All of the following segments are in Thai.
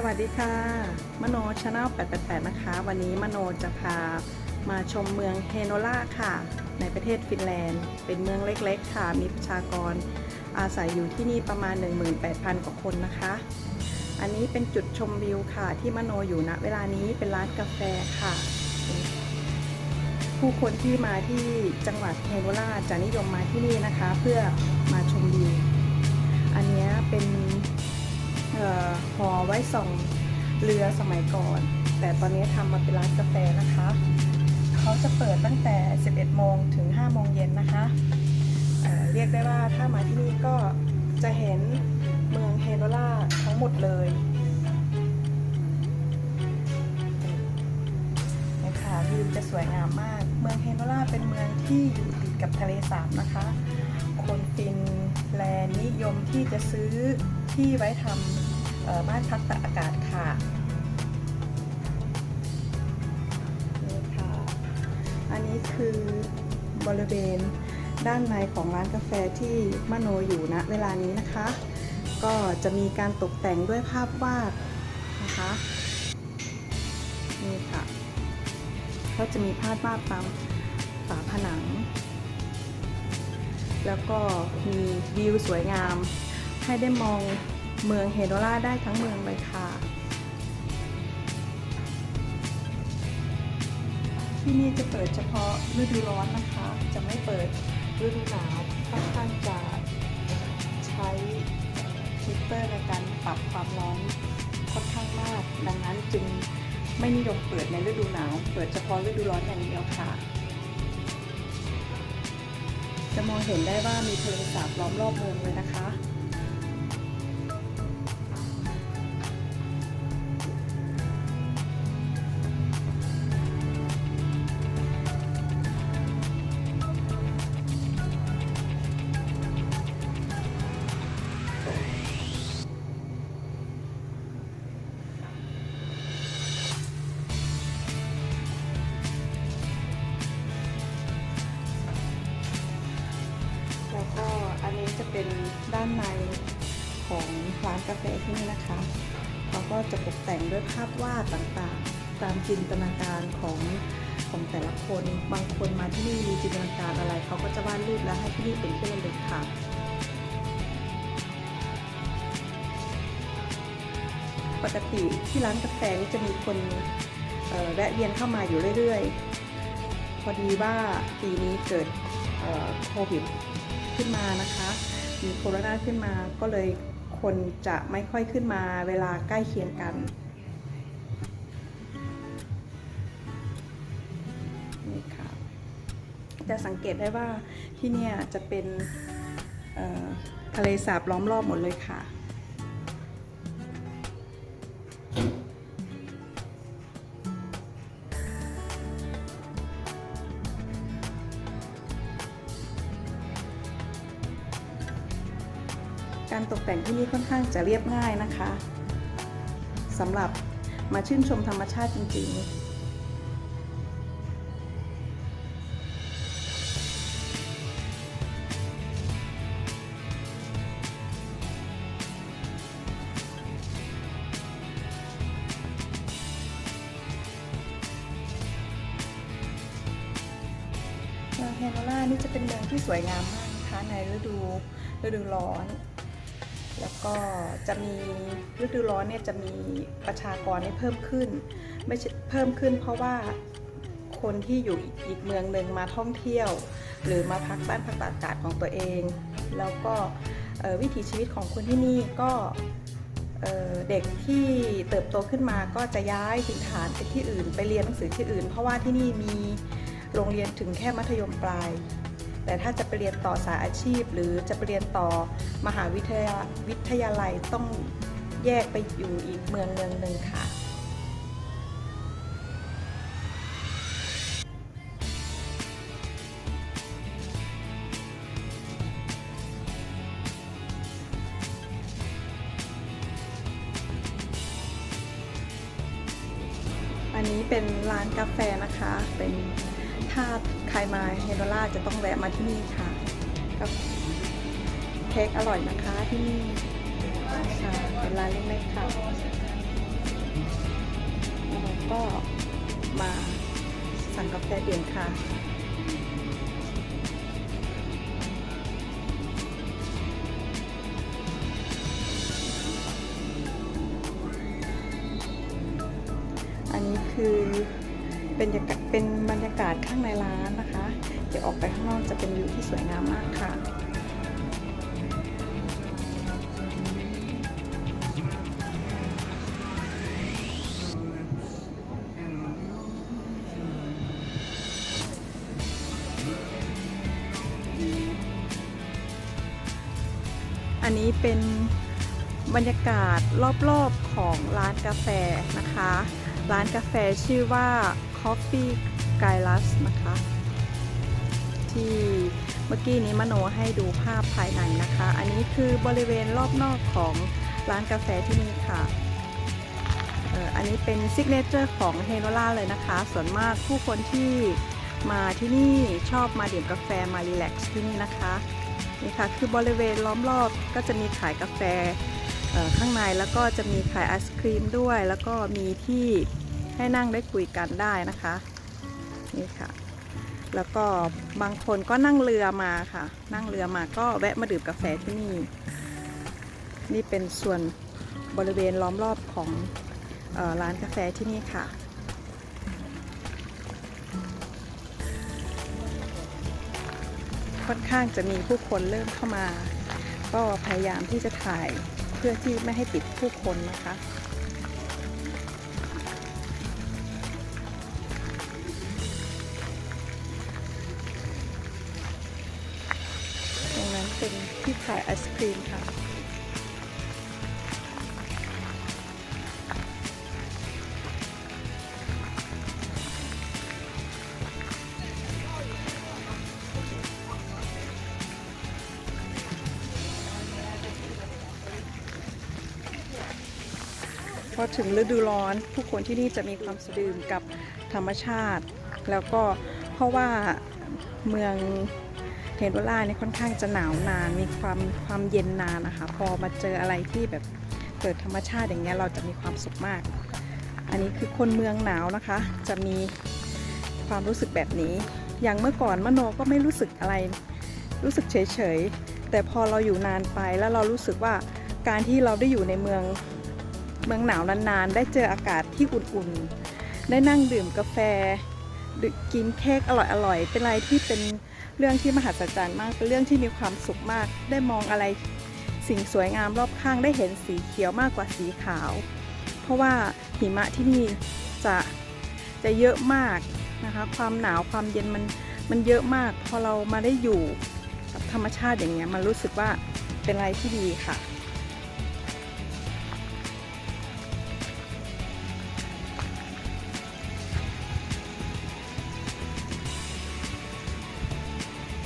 สวัสดีค่ะ มโนชาแนล888 นะคะ วันนี้มโนจะพามาชมเมืองเฮโนล่าค่ะ ในประเทศฟินแลนด์ เป็นเมืองเล็กๆ ค่ะ มีประชากรอาศัยอยู่ที่นี่ประมาณ 18,000 กว่าคนนะคะ อันนี้เป็นจุดชมวิวค่ะ ที่มโนอยู่ณเวลานี้เป็นร้านกาแฟค่ะ ผู้คนที่มาที่จังหวัดเฮโนล่าจะนิยมมาที่นี่นะคะ เพื่อมาชมวิว อันนี้เป็น หอไว้ส่องเรือสมัยก่อน แต่ตอนนี้ทำมาเป็นร้านกาแฟนะคะ เขาจะเปิดตั้งแต่ 11 โมงถึง 5 โมงเย็นนะคะเเรียกได้ว่าถ้ามาที่นี่ก็จะเห็นเมืองเฮโนล่าทั้งหมดเลยนี่ค่ะวิวจะสวยงามมาก เมืองเฮโนล่าเป็นเมืองที่อยู่ติดกับทะเลสาบนะคะ คนฟินแลนด์นิยมที่จะซื้อ ที่ไว้ทำบ้านพักตากอากาศค่ะนี่ค่ะ อันนี้คือบริเวณด้านในของร้านกาแฟที่มโนอยู่ณเวลานี้นะคะ ก็จะมีการตกแต่งด้วยภาพวาดนะคะนี่ค่ะ ก็จะมีภาพวาดตามฝาผนัง แล้วก็มีวิวสวยงาม ให้ได้มองเมืองเฮโดล่าได้ทั้งเมืองเลยค่ะ ที่นี่จะเปิดเฉพาะฤดูร้อนนะคะ จะไม่เปิดฤดูหนาวค่อนข้างจะใช้ฮีตเตอร์ในการปรับความร้อนค่อนข้างมาก ดังนั้นจึงไม่นิยมเปิดในฤดูหนาว เปิดเฉพาะฤดูร้อนอย่างเดียวค่ะ จะมองเห็นได้ว่ามีทะเลสาบล้อมรอบเมืองเลยนะคะ เป็นด้านในของร้านกาแฟที่นี่นะคะเขาก็จะตกแต่งด้วยภาพวาดต่างๆ ตามจินตนาการของของแต่ละคน บางคนมาที่นี่มีจินตนาการอะไรเขาก็จะวาดรูปแล้วให้ที่นี่เป็นที่ระลึกค่ะปกติที่ร้านกาแฟนี่จะมีคนแวะเวียนเข้ามาอยู่เรื่อยๆ พอดีว่าปีนี้เกิดโควิดขึ้นมานะคะ มีโคโรนาขึ้นมาก็เลยคนจะไม่ค่อยขึ้นมาเวลาใกล้เคียงกันนี่ค่ะจะสังเกตได้ว่าที่เนี่ยจะเป็นทะเลสาบล้อมรอบหมดเลยค่ะ การตกแต่งที่นี่ค่อนข้างจะเรียบง่ายนะคะสำหรับมาชื่นชมธรรมชาติจริง ๆเมืองเฮโนล่านี่จะเป็นเมืองที่สวยงามมากนะคะในฤดูฤดูร้อน แล้วก็จะมีฤดูร้อนเนี่ยจะมีประชากรเนี่ยเพิ่มขึ้น ไม่เพิ่มขึ้น เพราะว่าคนที่อยู่อีกเมืองหนึ่งมาท่องเที่ยว หรือมาพักบ้านพักตากอากาศของตัวเอง แล้วก็วิถีชีวิตของคนที่นี่ก็เอ่อเด็กที่เติบโตขึ้นมาก็จะย้ายถิ่นฐานไปที่อื่น ไปเรียนหนังสือที่อื่น เพราะว่าที่นี่มีโรงเรียนถึงแค่มัธยมปลาย แต่ถ้าจะไปเรียนต่อสายอาชีพ หรือจะไปเรียนต่อมหาวิทยาวิทยาลัยต้องแยกไปอยู่อีกเมืองเมืองหนึ่งค่ะ อันนี้เป็นร้านกาแฟนะคะเป็น ถ้าใครมาเฮโดล่าจะต้องแวะมาที่นี่ค่ะก็เค้กอร่อยนะคะที่นี่ค่ะเป็นร้านเล็กๆค่ะก็มาสั่งกาแฟเด่นค่ะอันนี้คือเป็นบรรยากาศ เป็นบรรยากข้างในร้านนะคะ เดี๋ยวออกไปข้างนอกจะเป็นวิวที่สวยงามมากค่ะอันนี้เป็นบรรยากาศรอบๆของร้านกาแฟนะคะ ร้านกาแฟชื่อว่า Coffee g a i l a s นะคะ ที่เมื่อกี้นี้มโนให้ดูภาพภายในนะคะ อันนี้คือบริเวณรอบนอกของร้านกาแฟที่นี่ค่ะอ,อ,อันนี้เป็นซิกเนเจอร์ของเฮโนล่าเลยนะคะ ส่วนมากผู้คนที่มาที่นี่ชอบมาดื่มกาแฟมารีแลกซ์ที่นี่นะคะนี่ค่ะคือบริเวณล้อมรอบก็จะมีขายกาแฟข้างในแล้วก็จะมีขายไอศครีมด้วย แล้วก็มีที่ ให้นั่งได้คุยกันได้นะคะนี่ค่ะ แล้วก็บางคนก็นั่งเรือมาค่ะ นั่งเรือมาก็แวะมาดื่มกาแฟที่นี่ นี่เป็นส่วนบริเวณล้อมรอบของออร้านกาแฟที่นี่ค่ะค่อนข้างจะมีผู้คนเริ่มเข้ามา ก็พยายามที่จะถ่ายเพื่อที่ไม่ให้ติดผู้คนนะคะ ขายไอศครีมค่ะ พอถึงฤดูร้อนผู้คนที่นี่จะมีความสุดื่มกับธรรมชาติ แล้วก็เพราะว่าเมือง เฮโดล่าเนี่ยค่อนข้างจะหนาวนาน มีความความเย็นนานนะคะ พอมาเจออะไรที่แบบเกิดธรรมชาติอย่างเงี้ยเราจะมีความสุขมาก อันนี้คือคนเมืองหนาวนะคะ จะมีความรู้สึกแบบนี้ อย่างเมื่อก่อนมโนก็ไม่รู้สึกอะไร รู้สึกเฉยๆ แต่พอเราอยู่นานไปแล้วเรารู้สึกว่าการที่เราได้อยู่ในเมืองเมืองหนาวนานๆ ได้เจออากาศที่อุ่นๆ ได้นั่งดื่มกาแฟกินเค้กอร่อยๆ เป็นอะไรที่เป็น เรื่องที่มหัศจรรย์มากเป็นเรื่องที่มีความสุขมาก ได้มองอะไรสิ่งสวยงามรอบข้างได้เห็นสีเขียวมากกว่าสีขาว เพราะว่าหิมะที่นี่จะจะเยอะมากนะคะความหนาวความเย็นมันมันเยอะมาก พอเรามาได้อยู่กับธรรมชาติอย่างเงี้ยมันรู้สึกว่าเป็นอะไรที่ดีค่ะ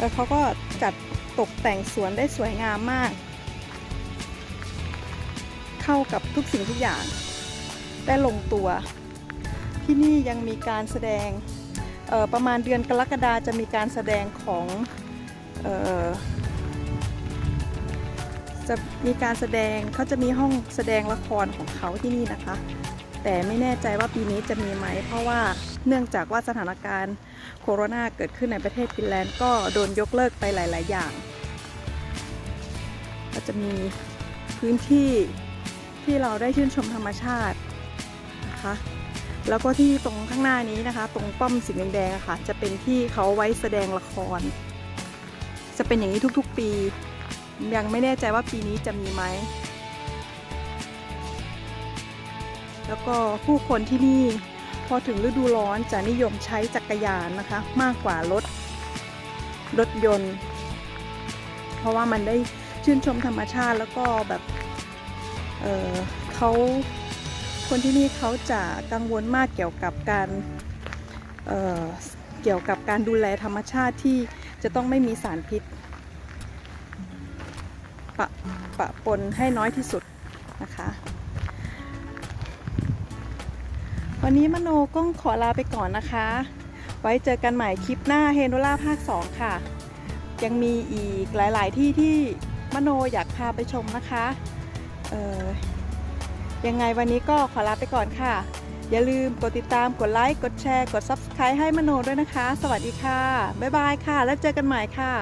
แล้วเขาก็จัดตกแต่งสวนได้สวยงามมาก เข้ากับทุกสิ่งทุกอย่าง ได้ลงตัว ที่นี่ยังมีการแสดงประมาณเดือนกรกฎาจะมีการแสดงของออจะมีการแสดงเขาจะมีห้องแสดงละครของเขาที่นี่นะคะ แต่ไม่แน่ใจว่าปีนี้จะมีไหม เพราะว่าเนื่องจากว่าสถานการณ์โคโรนาเกิดขึ้นในประเทศฟินแลนด์ก็โดนยกเลิกไปหลาย ๆ อย่าง ก็จะมีพื้นที่ที่เราได้ชื่นชมธรรมชาตินะคะแล้วก็ที่ตรงข้างหน้านี้นะคะ ตรงป้อมสีแดงๆะค่ะ จะเป็นที่เขาไว้แสดงละคร จะเป็นอย่างนี้ทุกๆปี ยังไม่แน่ใจว่าปีนี้จะมีไหม แล้วก็ผู้คนที่นี่พอถึงฤดูร้อนจะนิยมใช้จักรยานนะคะ มากกว่ารถรถยนต์ เพราะว่ามันได้ชื่นชมธรรมชาติแล้วก็แบบเเขาคนที่นี่เขาจะกังวลมากเกี่ยวกับการเเกี่ยวกับการดูแลธรรมชาติที่จะต้องไม่มีสารพิษปะปะปนให้น้อยที่สุดนะคะ วันนี้มโนก็ขอลาไปก่อนนะคะ ไว้เจอกันใหม่คลิปหน้าเฮโนล่าภาค 2 ค่ะ ยังมีอีกหลาย ๆ ที่ที่มโนอยากพาไปชมนะคะเออยังไงวันนี้ก็ขอลาไปก่อนค่ะ อย่าลืมกดติดตามกดไลค์กดแชร์ กด Subscribe ให้มโนด้วยนะคะ สวัสดีค่ะ บ๊ายบายค่ะ แล้วเจอกันใหม่ค่ะ